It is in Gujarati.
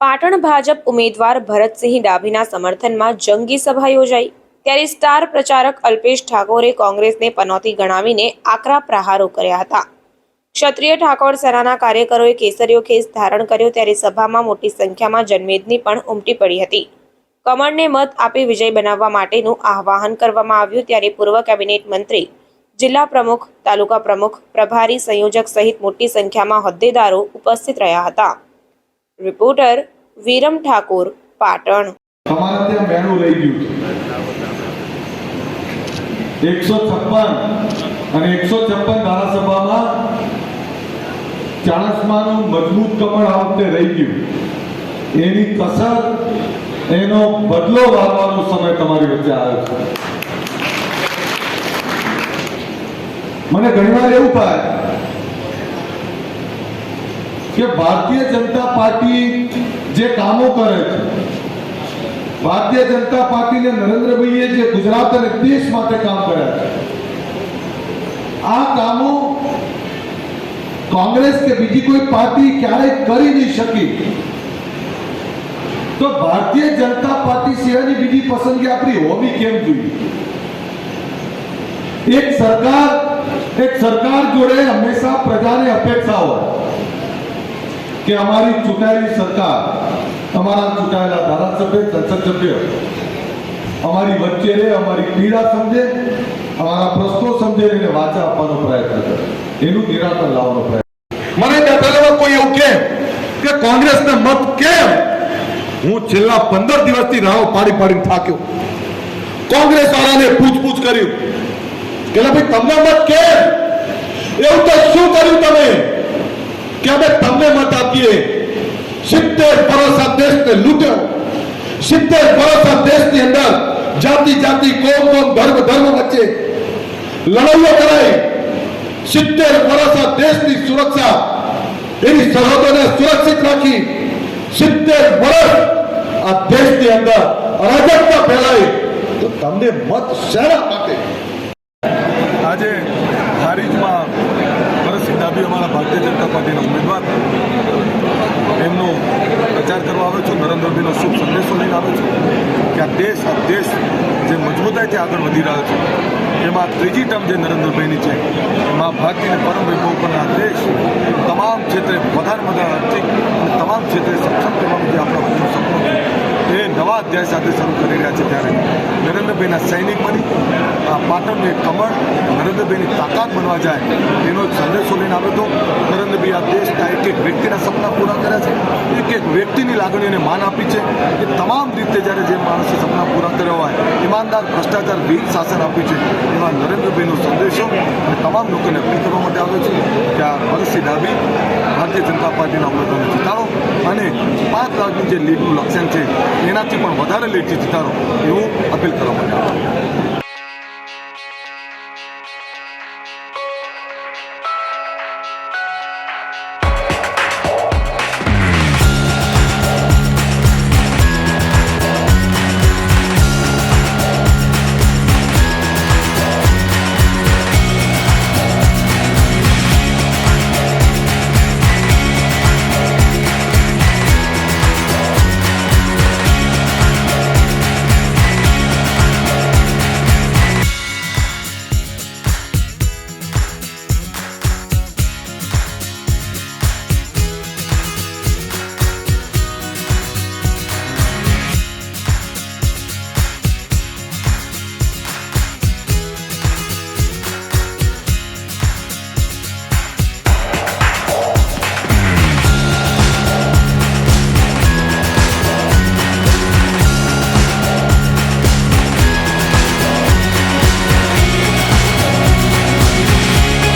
પાટણ ભાજપ ઉમેદવાર ભરતસિંહ ડાભીના સમર્થનમાં જંગી સભા યોજાઈ. ત્યારે સ્ટાર પ્રચારક અલ્પેશ ઠાકોરે કોંગ્રેસને પનોતી ગણાવીને આકરા પ્રહારો કર્યા હતા. ક્ષત્રિય ઠાકોર સેનાના કાર્યકરોએ કેસરીયો ખેસ ધારણ કર્યો ત્યારે સભામાં મોટી સંખ્યામાં જનમેદની પણ ઉમટી પડી હતી. કમળને મત આપી વિજય બનાવવા માટેનું આહવાન કરવામાં આવ્યું ત્યારે પૂર્વ કેબિનેટ મંત્રી જિલ્લા પ્રમુખ, તાલુકા પ્રમુખ, પ્રભારી સંયોજક સહિત મોટી સંખ્યામાં હોદ્દેદારો ઉપસ્થિત રહ્યા હતા. રિપોર્ટર વિરમ ઠાકોર, પાટણ. એની કસર, એનો બદલો વાળવાનો સમય તમારી વચ્ચે આવ્યો છે. મને ઘણીવાર એવું થાય કે ભારતીય જનતા પાર્ટી જે કામો કરે છે, ભારતીય જનતા પાર્ટીને નરેન્દ્રભાઈએ જે ગુજરાત અને દેશ માટે કામ કર્યા છે, આ કામો કોંગ્રેસ કે બીજી કોઈ પાર્ટી ક્યારેય કરી નહીં શકી. તો ભારતીય જનતા પાર્ટી સિવાયની બીજી પસંદગી આપણી હોવી કેમ જોઈએ? એક સરકાર એક સરકાર જોડે હંમેશા પ્રજાને અપેક્ષા હોય કે અમારી ચૂંટાયેલી સરકાર, અમારા ચૂંટાયેલા ધારાસભ્ય સંસદ અમારી વચ્ચે રહે, અમારી પીડા સમજે, અમારા પ્રશ્નો સમજે એને વાચા આપવાનો પ્રયત્ન કરે. એનું નિરાકરણ લાવવાનો પ્રયત્ન મને બેઠેલામાં કોઈ એવું કે કે કોંગ્રેસને મત કેમ? હું છેલ્લા પંદર દિવસથી રાહો પાડી પાડીને થાક્યો. કોંગ્રેસ વાળાને પૂછપૂછ કર્યું. કે ભાઈ તમને મત કે એવું તો શું કર્યું તમે? કે અમે તમને મત આપીએ. સિત્તેર વર્ષ આ દેશને લૂંટ્યો. સિત્તેર વર્ષ આ દેશની અંદર જાતિ જાતિ, કોમ કોમ, ધર્મ ધર્મ વચ્ચે લડાઈઓ કરાઈ. સિત્તેર વર્ષ આ દેશની સુરક્ષા એની સરહદોને સુરક્ષિત રાખી સિત્તેર વર્ષ આ દેશની અંદર અરાજકતા ફેલાઈ તો તમને મત શેના માટે? આજે હારીજમાં ભરતસિંહ ડાબી અમારા ભારતીય જનતા પાર્ટીના ઉમેદવાર એમનો પ્રચાર કરવા આવ્યો છું નરેન્દ્રભાઈનો શુભ સંદેશો લઈને આવ્યો છું કે આ દેશ આ દેશ જે મજબૂતાઈથી આગળ વધી રહ્યો છે, એમાં ત્રીજી ટર્મ જે નરેન્દ્રભાઈની છે, એમાં ભારતીય પરમ વૈભવ પરના દેશ તમામ ક્ષેત્રે વધારે વધારે આર્થિક અને તમામ ક્ષેત્રે સક્ષમ કરવાનું જે આપણા બધાનું સપનું એ નવા અધ્યાય સાથે શરૂ કરી રહ્યા છે ત્યારે. નરેન્દ્રભાઈના સૈનિક બની પાટણનું કમળ, નરેન્દ્રભાઈની તાકાત બનવા જાય, એનો સંદેશો લઈને આવ્યો હતો. નરેન્દ્રભાઈ આ દેશના એક એક વ્યક્તિના સપના પૂરા કર્યા છે. એક એક વ્યક્તિની લાગણીઓને માન આપી છે એ તમામ રીતે જ્યારે જે માણસે સપના પૂરા કર્યા હોય, ઈમાનદાર, ભ્રષ્ટાચાર વિહીન શાસન આપ્યું છે, એવા નરેન્દ્રભાઈનો સંદેશો અને તમામ લોકોને અપીલ કરવા માટે આવ્યો છે કે આ ભરતસિંહ ડાભી ભારતીય જનતા પાર્ટીના ઉમેદવારને જીતાડો અને પાંચ લાખનું જે લીડનું લક્ષ્યાંક છે, એનાથી પણ વધારે લીડથી જીતાડો, એવું અપીલ કરવા やめて。